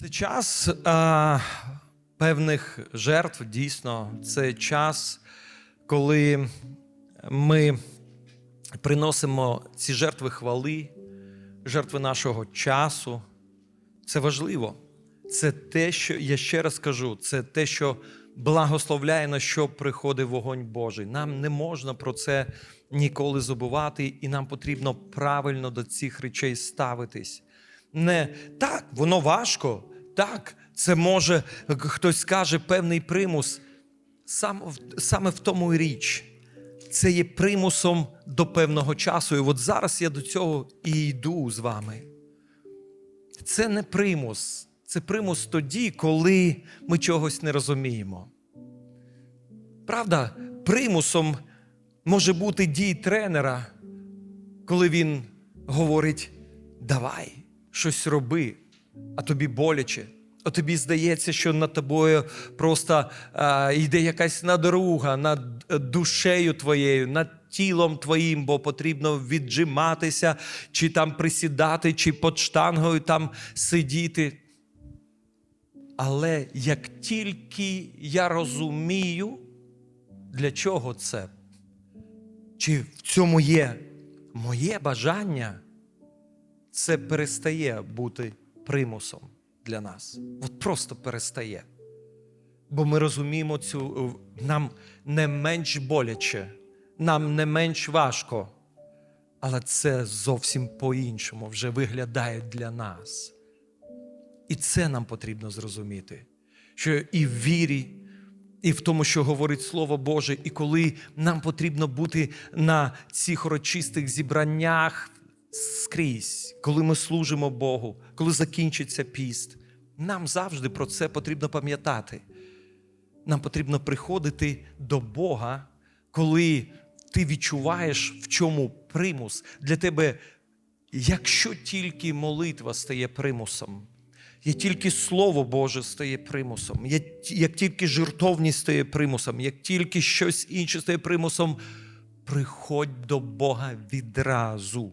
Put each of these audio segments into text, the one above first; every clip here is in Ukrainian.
Це час а, певних жертв, дійсно. Це час, коли ми приносимо ці жертви хвали, жертви нашого часу. Це важливо. Це те, що я ще раз кажу, це те, що благословляє, на що приходить вогонь Божий. Нам не можна про це ніколи забувати, і нам потрібно правильно до цих речей ставитись. Не так, воно важко. Так, це може хтось скаже певний примус. Сам, саме в тому і річ. Це є примусом до певного часу. І от зараз я до цього і йду з вами. Це не примус. Це примус тоді, коли ми чогось не розуміємо. Правда, примусом може бути дій тренера, коли він говорить: давай, щось роби, а тобі боляче. А тобі здається, що над тобою просто а, йде якась надруга над е, душею твоєю, над тілом твоїм, бо потрібно віджиматися, чи там присідати, чи під штангою там сидіти. Але як тільки я розумію, для чого це, чи в цьому є моє бажання, це перестає бути примусом для нас. От просто перестає. Бо ми розуміємо цю, е, нам не менш боляче, нам не менш важко, але це зовсім по-іншому вже виглядає для нас. І це нам потрібно зрозуміти, що і в вірі, і в тому, що говорить Слово Боже, і коли нам потрібно бути на цих урочистих зібраннях скрізь, коли ми служимо Богу, коли закінчиться піст, нам завжди про це потрібно пам'ятати. Нам потрібно приходити до Бога, коли ти відчуваєш, в чому примус для тебе, якщо тільки молитва стає примусом. Як тільки Слово Боже стає примусом, як тільки жертовність стає примусом, як тільки щось інше стає примусом, приходь до Бога відразу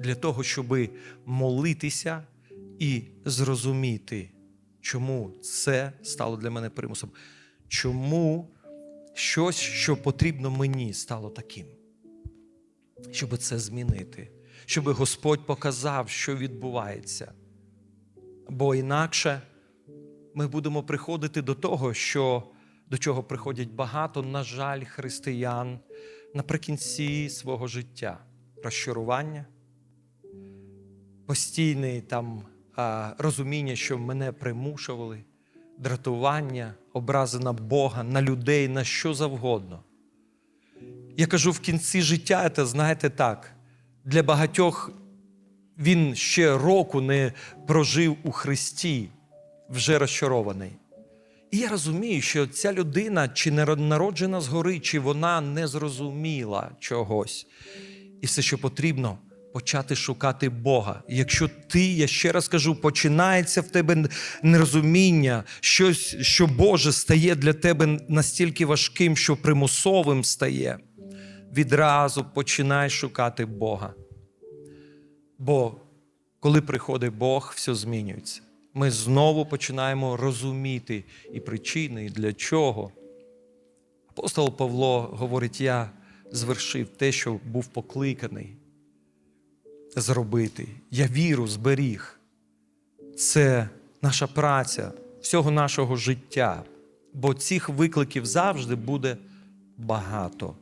для того, щоб молитися і зрозуміти, чому це стало для мене примусом, чому щось, що потрібно мені, стало таким, щоб це змінити, щоб Господь показав, що відбувається. Бо інакше ми будемо приходити до того, що до чого приходять багато, на жаль, християн наприкінці свого життя. Розчарування, постійне там розуміння, що мене примушували, дратування, образи на Бога, на людей, на що завгодно. Я кажу, в кінці життя, це знаєте так, для багатьох він ще року не прожив у Христі, вже розчарований. І я розумію, що ця людина чи народжена згори, чи вона не зрозуміла чогось. І все, що потрібно, почати шукати Бога. Якщо ти, я ще раз кажу, починається в тебе нерозуміння, щось, що Боже стає для тебе настільки важким, що примусовим стає, відразу починай шукати Бога. Бо коли приходить Бог, все змінюється. Ми знову починаємо розуміти і причини, і для чого. Апостол Павло говорить: я звершив те, що був покликаний зробити. Я віру зберіг. Це наша праця всього нашого життя. Бо цих викликів завжди буде багато.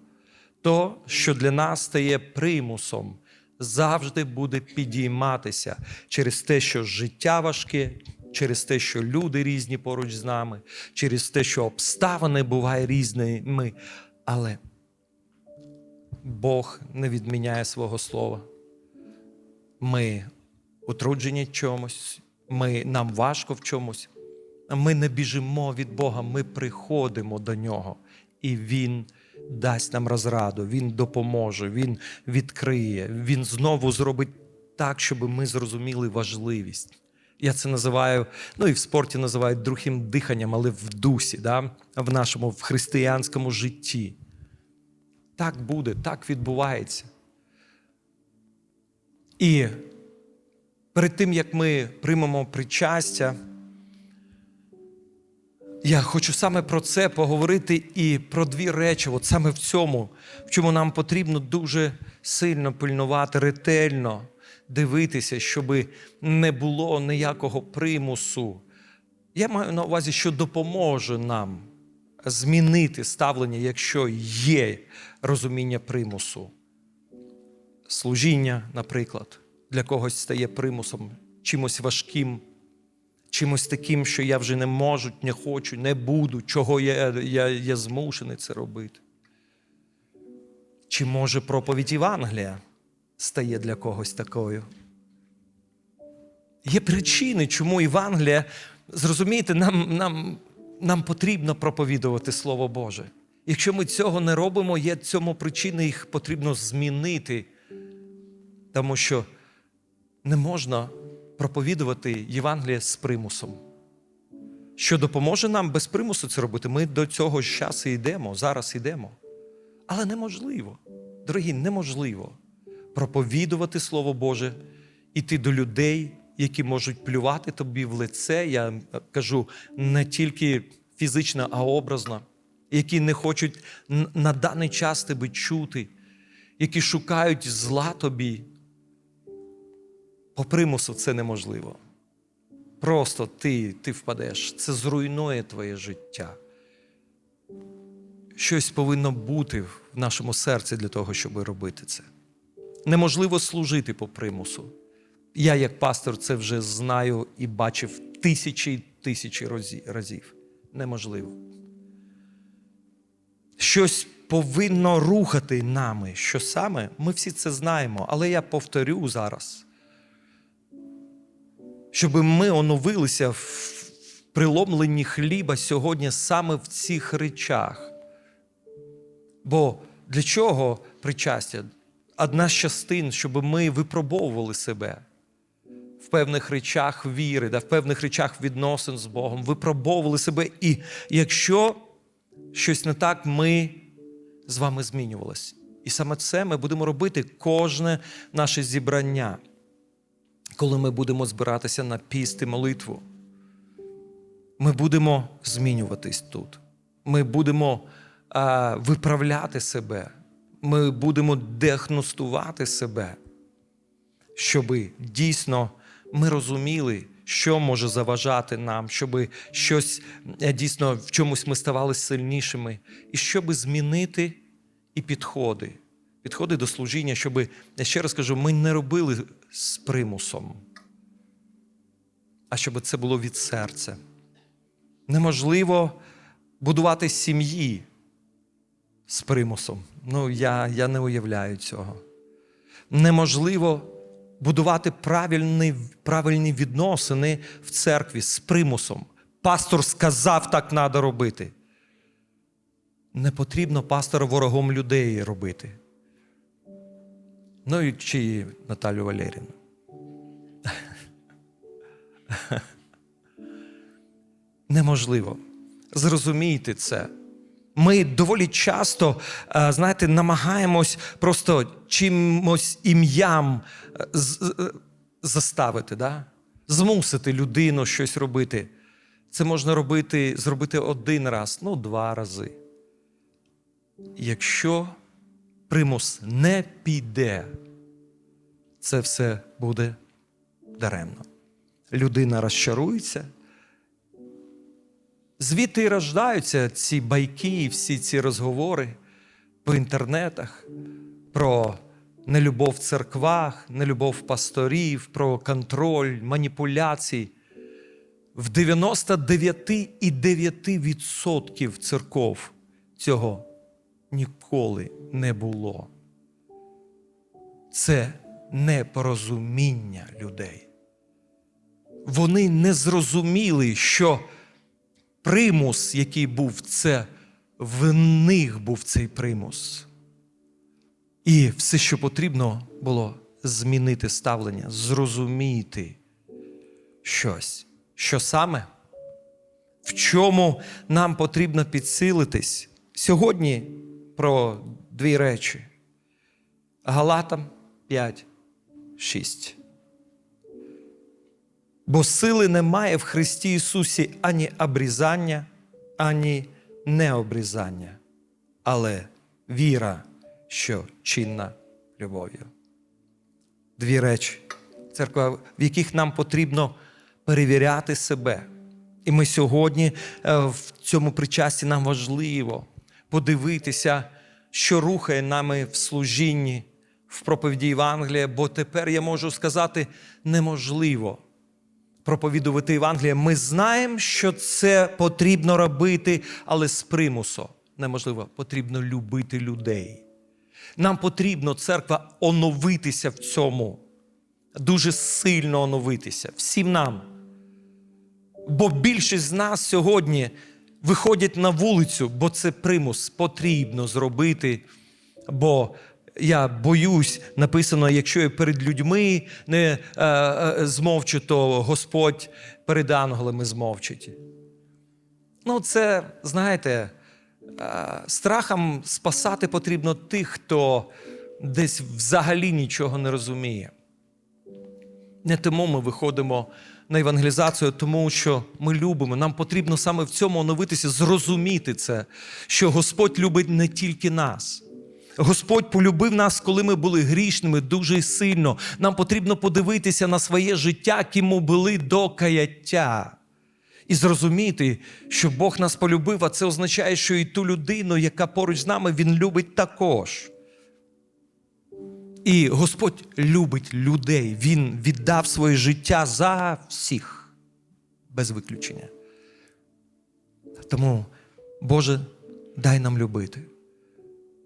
То, що для нас стає примусом, завжди буде підійматися через те, що життя важке, через те, що люди різні поруч з нами, через те, що обставини бувають різними. Але Бог не відміняє свого слова. Ми утруджені чомусь, ми, нам важко в чомусь. Ми не біжимо від Бога, ми приходимо до Нього, і Він дасть нам розраду, Він допоможе, Він відкриє, Він знову зробить так, щоб ми зрозуміли важливість. Я це називаю, ну і в спорті називають другим диханням, але в дусі, да? в нашому в християнському житті. Так буде, так відбувається. І перед тим як ми приймемо причастя, я хочу саме про це поговорити і про дві речі, от саме в цьому, в чому нам потрібно дуже сильно пильнувати, ретельно дивитися, щоб не було ніякого примусу. Я маю на увазі, що допоможе нам змінити ставлення, якщо є розуміння примусу. Служіння, наприклад, для когось стає примусом, чимось важким, чимось таким, що я вже не можу, не хочу, не буду, чого я, я, я змушений це робити. Чи може проповідь Євангелія стає для когось такою? Є причини, чому Євангелія, зрозумієте, нам, нам, нам потрібно проповідувати Слово Боже. Якщо ми цього не робимо, є цьому причини, їх потрібно змінити, тому що не можна проповідувати Євангеліє з примусом. Що допоможе нам без примусу це робити? Ми до цього ж часу йдемо, зараз йдемо. Але неможливо, дорогі, неможливо проповідувати Слово Боже, іти до людей, які можуть плювати тобі в лице. Я кажу не тільки фізично, а образно, які не хочуть на даний час тебе чути, які шукають зла тобі. По примусу це неможливо. Просто ти, ти впадеш, це зруйнує твоє життя. Щось повинно бути в нашому серці для того, щоб робити це. Неможливо служити по примусу. Я, як пастор, це вже знаю і бачив тисячі й тисячі разів. Неможливо. Щось повинно рухати нами. Що саме? Ми всі це знаємо, але я повторю зараз. Щоб ми оновилися в приломленні хліба сьогодні саме в цих речах. Бо для чого причастя? Одна з частин, щоб ми випробовували себе в певних речах віри, да, в певних речах відносин з Богом, випробовували себе. І якщо щось не так, ми з вами змінювалися. І саме це ми будемо робити кожне наше зібрання, коли ми будемо збиратися на піст і молитву. Ми будемо змінюватись тут. Ми будемо а, виправляти себе. Ми будемо діагностувати себе, щоб дійсно ми розуміли, що може заважати нам, щоб щось е, дійсно в чомусь ми ставали сильнішими, і щоб змінити і підходи, підходи до служіння, щоб, я ще раз кажу, ми не робили з примусом, а щоб це було від серця. Неможливо будувати сім'ї з примусом. Ну, я, я не уявляю цього. Неможливо будувати правильні, правильні відносини в церкві з примусом. Пастор сказав, так треба робити. Не потрібно пастора ворогом людей робити. Ну і чи Наталю Валерівну. Неможливо. Зрозумійте це. Ми доволі часто, е, знаєте, намагаємось просто чимось ім'ям е, е, заставити, да? змусити людину щось робити. Це можна робити, зробити один раз, ну, два рази. Якщо примус не піде, це все буде даремно. Людина розчарується. Звідти і рождаються ці байки, всі ці розговори по інтернетах про нелюбов в церквах, нелюбов пасторів, про контроль, маніпуляції. В 99,9% церков цього ніколи не було. Це непорозуміння людей. Вони не зрозуміли, що примус, який був, це в них був цей примус. І все, що потрібно було змінити ставлення, зрозуміти щось. Що саме? В чому нам потрібно підсилитись? Сьогодні про дві речі. Галатам 5, 6. Бо сили немає в Христі Ісусі ані обрізання, ані необрізання, але віра, що чинна любов'ю. Дві речі, церква, в яких нам потрібно перевіряти себе. І ми сьогодні е, в цьому причасті нам важливо подивитися, що рухає нами в служінні, в проповіді Євангелія, бо тепер я можу сказати неможливо проповідувати Євангеліє. Ми знаємо, що це потрібно робити, але з примусу неможливо. Потрібно любити людей. Нам потрібно, церква, оновитися в цьому, дуже сильно оновитися. Всім нам. Бо більшість з нас сьогодні виходять на вулицю, бо це примус потрібно зробити. Бо я боюсь, написано, якщо я перед людьми не е, е, змовчу, то Господь перед ангелами змовчить. Ну, це, знаєте, е, страхом спасати потрібно тих, хто десь взагалі нічого не розуміє. Не тому ми виходимо на евангелізацію, тому що ми любимо. Нам потрібно саме в цьому оновитися, зрозуміти це, що Господь любить не тільки нас. Господь полюбив нас, коли ми були грішними дуже сильно. Нам потрібно подивитися на своє життя, ким ми були до каяття. І зрозуміти, що Бог нас полюбив, а це означає, що і ту людину, яка поруч з нами, Він любить також. І Господь любить людей. Він віддав своє життя за всіх, без виключення. Тому, Боже, дай нам любити.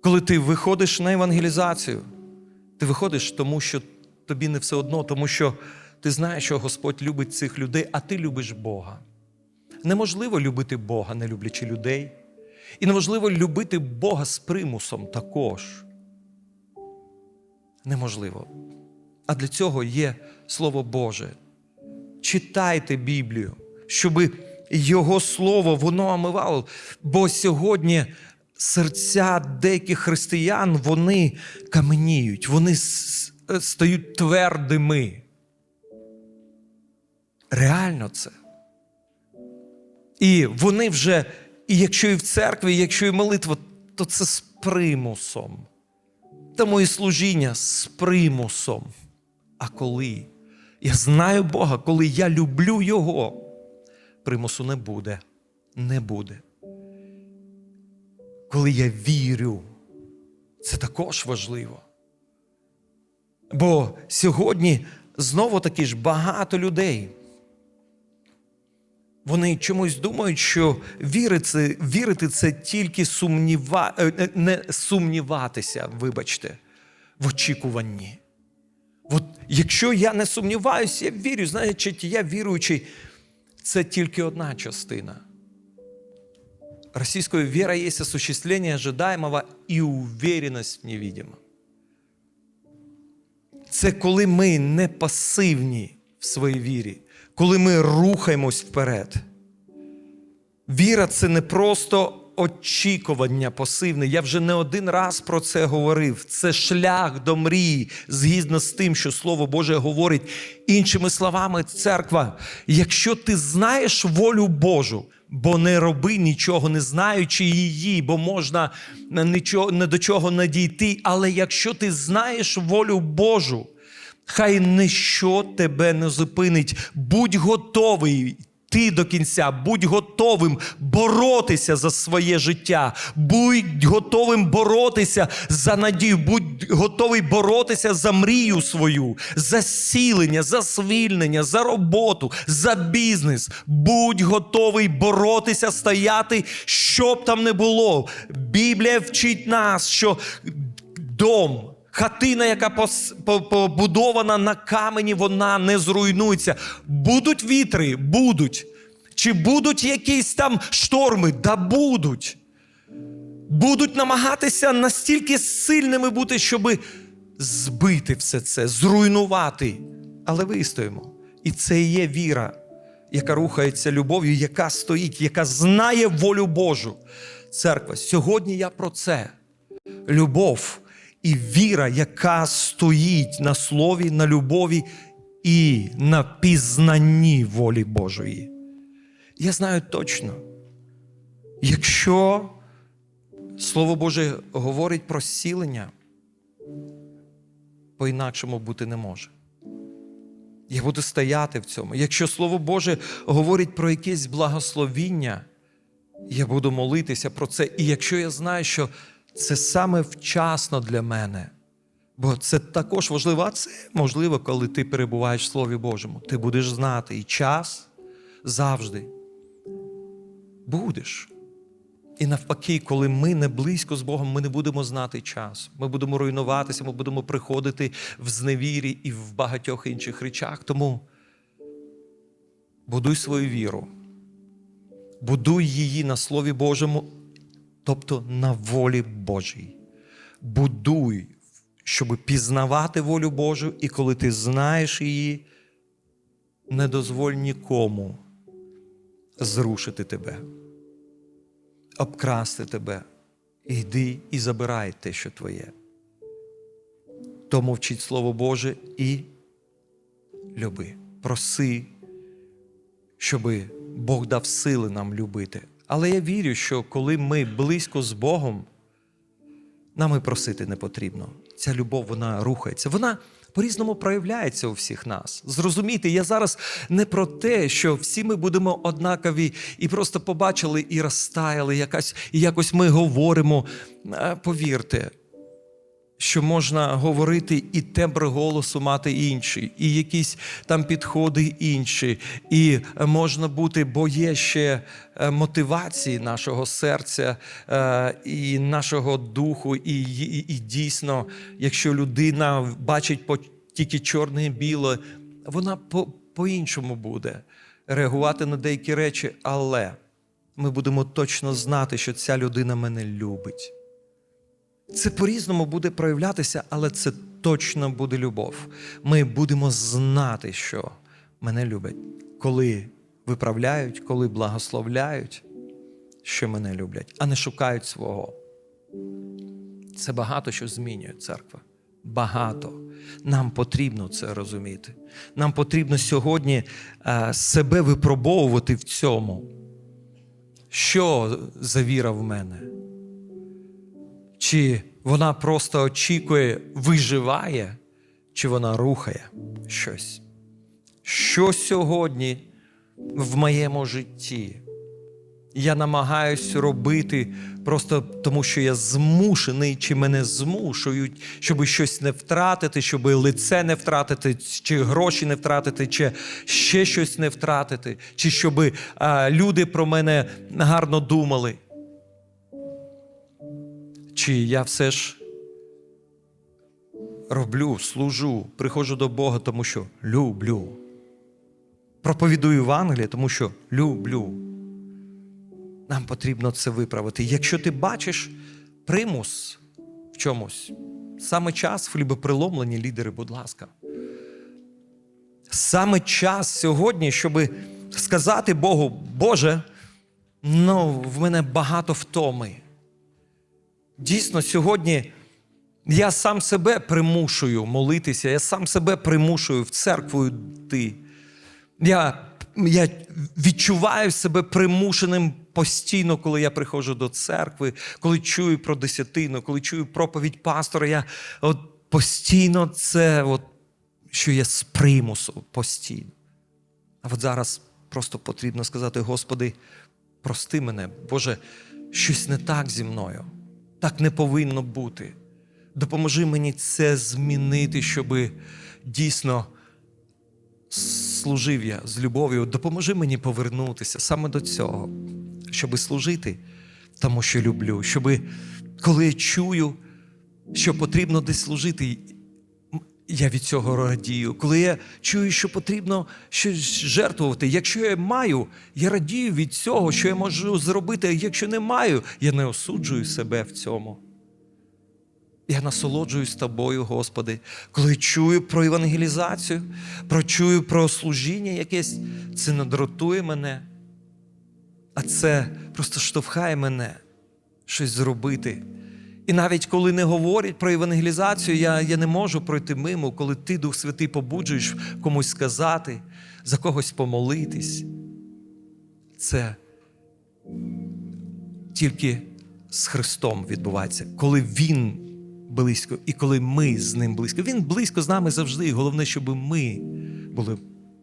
Коли ти виходиш на евангелізацію, ти виходиш тому, що тобі не все одно, тому що ти знаєш, що Господь любить цих людей, а ти любиш Бога. Неможливо любити Бога, не люблячи людей. І неможливо любити Бога з примусом також неможливо. А для цього є Слово Боже. Читайте Біблію, щоб Його Слово воно омивало. Бо сьогодні серця деяких християн вони каменіють, вони стають твердими. Реально це. І вони вже, і якщо і в церкві, і якщо і молитва, то це з примусом. Тому і служіння з примусом. А коли я знаю Бога, коли я люблю Його, примусу не буде. Не буде. Коли я вірю, це також важливо. Бо сьогодні знову таки ж багато людей. Вони чомусь думають, що вірити вірити це тільки сумніва, е, е, не сумніватися, вибачте, в очікуванні. От якщо я не сумніваюся, я вірю, значить, я віруючий, це тільки одна частина. Російською віра є осуществление ожидаемого і уверенность в невидимом. Це коли ми не пасивні в своїй вірі, коли ми рухаємось вперед. Віра це не просто очікування пасивне. Я вже не один раз про це говорив. Це шлях до мрії, згідно з тим, що Слово Боже говорить. Іншими словами, церква, якщо ти знаєш волю Божу, бо не роби нічого, не знаючи її, бо можна нічого, не до чого не дійти. Але якщо ти знаєш волю Божу, хай ніщо тебе не зупинить. Будь готовий. Ти до кінця, будь готовим боротися за своє життя, будь готовим боротися за надію, будь готовий боротися за мрію свою, за зцілення, за звільнення, за роботу, за бізнес. Будь готовий боротися, стояти, що б там не було. Біблія вчить нас, що дом. Хатина, яка побудована на камені, вона не зруйнується. Будуть вітри, будуть. Чи будуть якісь там шторми? Да будуть. Будуть намагатися настільки сильними бути, щоб збити все це, зруйнувати. Але вистоїмо. І це і є віра, яка рухається любов'ю, яка стоїть, яка знає волю Божу. Церква, сьогодні я про це. Любов і віра, яка стоїть на слові, на любові і на пізнанні волі Божої. Я знаю точно, якщо Слово Боже говорить про зцілення, по-інакшому бути не може. Я буду стояти в цьому. Якщо Слово Боже говорить про якесь благословіння, я буду молитися про це. І якщо я знаю, що це саме вчасно для мене, бо це також важливо, а це можливо, коли ти перебуваєш в Слові Божому. Ти будеш знати і час завжди будеш. І навпаки, коли ми не близько з Богом, ми не будемо знати час. Ми будемо руйнуватися, ми будемо приходити в зневірі і в багатьох інших речах. Тому будуй свою віру, будуй її на Слові Божому, тобто на волі Божій. Будуй, щоб пізнавати волю Божу, і коли ти знаєш її, не дозволь нікому зрушити тебе обкрасти тебе. Йди і забирай те, що твоє. Тому вчить Слово Боже і люби. Проси, щоб Бог дав сили нам любити. Але я вірю, що коли ми близько з Богом, нам і просити не потрібно. Ця любов, вона рухається. Вона по-різному проявляється у всіх нас. Зрозумійте, я зараз не про те, що всі ми будемо однакові і просто побачили і розтаяли, якась, і якось ми говоримо. Повірте, що можна говорити і тембр голосу мати інший, і якісь там підходи інші, і можна бути, бо є ще е, мотивації нашого серця е, і нашого духу, і, і, і дійсно, якщо людина бачить тільки чорне і біле, вона по, по-іншому буде реагувати на деякі речі, але ми будемо точно знати, що ця людина мене любить. Це по-різному буде проявлятися, але це точно буде любов. Ми будемо знати, що мене люблять, коли виправляють, коли благословляють, що мене люблять, а не шукають свого. Це багато що змінює церква. Багато. Нам потрібно це розуміти. Нам потрібно сьогодні е, себе випробовувати в цьому. Що за віра в мене? Чи вона просто очікує, виживає, чи вона рухає щось? Що сьогодні в моєму житті? Я намагаюсь робити просто тому, що я змушений, чи мене змушують, щоб щось не втратити, щоб лице не втратити, чи гроші не втратити, чи ще щось не втратити, чи щоб а, люди про мене гарно думали. Чи я все ж роблю, служу, приходжу до Бога, тому що люблю. Проповідую Євангеліє, тому що люблю. Нам потрібно це виправити. Якщо ти бачиш примус в чомусь, саме час хлібоприломлені лідери, будь ласка. Саме час сьогодні, щоб сказати Богу, Боже, ну, в мене багато втоми. Дійсно, сьогодні я сам себе примушую молитися, я сам себе примушую в церкву йти. Я, я відчуваю себе примушеним постійно, коли я приходжу до церкви, коли чую про десятину, коли чую проповідь пастора. Я от постійно це, от, що є з примусу постійно. А от зараз просто потрібно сказати: Господи, прости мене, Боже, щось не так зі мною. Так не повинно бути. Допоможи мені це змінити, щоб дійсно служив я з любов'ю. Допоможи мені повернутися саме до цього, щоб служити тому, що люблю, щоб коли я чую, що потрібно десь служити, я від цього радію. Коли я чую, що потрібно щось жертвувати, якщо я маю, я радію від цього, що я можу зробити. Якщо не маю, я не осуджую себе в цьому. Я насолоджуюсь тобою, Господи, коли чую про евангелізацію, про чую про служіння якесь, це не дратує мене, а це просто штовхає мене щось зробити. І навіть коли не говорять про евангелізацію, я, я не можу пройти мимо, коли ти, Дух Святий, побуджуєш комусь сказати, за когось помолитись. Це тільки з Христом відбувається, коли Він близько і коли ми з ним близько. Він близько з нами завжди. І головне, щоб ми були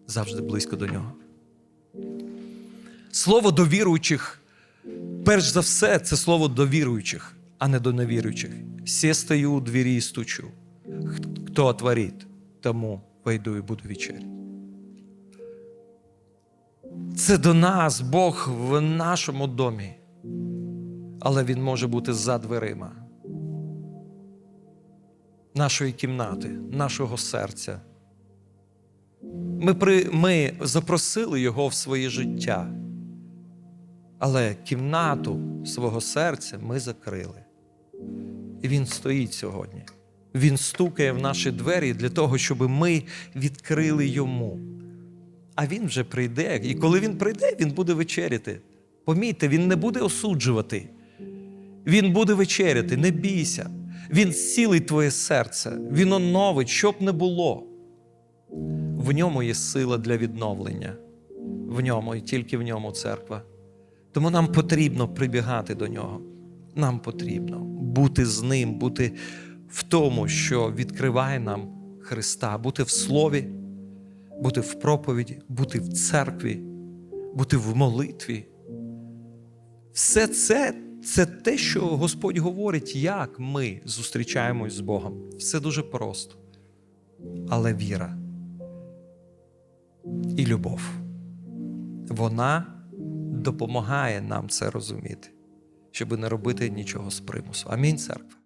завжди близько до нього. Слово до віруючих, перш за все, це слово до віруючих, а не до невіруючих. Сє стою у двері і стучу. Хто отворить, тому вийду і буду вечеряти. Це до нас, Бог в нашому домі, але Він може бути за дверима нашої кімнати, нашого серця. Ми, при, ми запросили Його в своє життя, але кімнату свого серця ми закрили. І Він стоїть сьогодні. Він стукає в наші двері для того, щоб ми відкрили йому. А він вже прийде. І коли він прийде, він буде вечеряти. Помітьте, він не буде осуджувати. Він буде вечеряти, не бійся. Він зцілить твоє серце, він оновить, що б не було. В ньому є сила для відновлення. В ньому і тільки в ньому церква. Тому нам потрібно прибігати до нього. Нам потрібно бути з ним, бути в тому, що відкриває нам Христа, бути в Слові, бути в проповіді, бути в церкві, бути в молитві. Все це це те, що Господь говорить, як ми зустрічаємось з Богом. Все дуже просто. Але віра і любов. Вона допомагає нам це розуміти, щоб не робити нічого з примусу. Амінь, церква.